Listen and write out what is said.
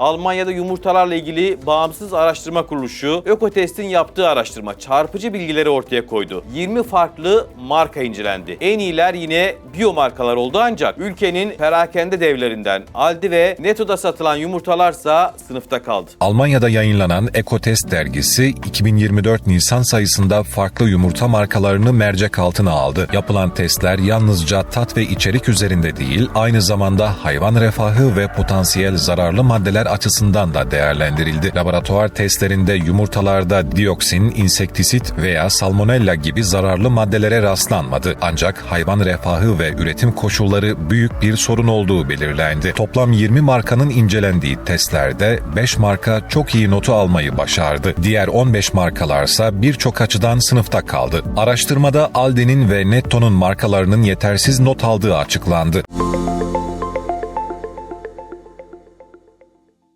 Almanya'da yumurtalarla ilgili bağımsız araştırma kuruluşu Ökotest'in yaptığı araştırma çarpıcı bilgileri ortaya koydu. 20 farklı marka incelendi. En iyiler yine biyo markalar oldu ancak ülkenin perakende devlerinden Aldi ve Netto'da satılan yumurtalarsa sınıfta kaldı. Almanya'da yayınlanan Ekotest dergisi 2024 Nisan sayısında farklı yumurta markalarını mercek altına aldı. Yapılan testler yalnızca tat ve içerik üzerinde değil, aynı zamanda hayvan refahı ve potansiyel zararlı maddeler açısından da değerlendirildi. Laboratuvar testlerinde yumurtalarda dioksin, insektisit veya salmonella gibi zararlı maddelere rastlanmadı. Ancak hayvan refahı ve üretim koşulları büyük bir sorun olduğu belirlendi. Toplam 20 markanın incelendiği testlerde 5 marka çok iyi notu almayı başardı. Diğer 15 markalarsa birçok açıdan sınıfta kaldı. Araştırmada Aldi'nin ve Netto'nun markalarının yetersiz not aldığı açıklandı.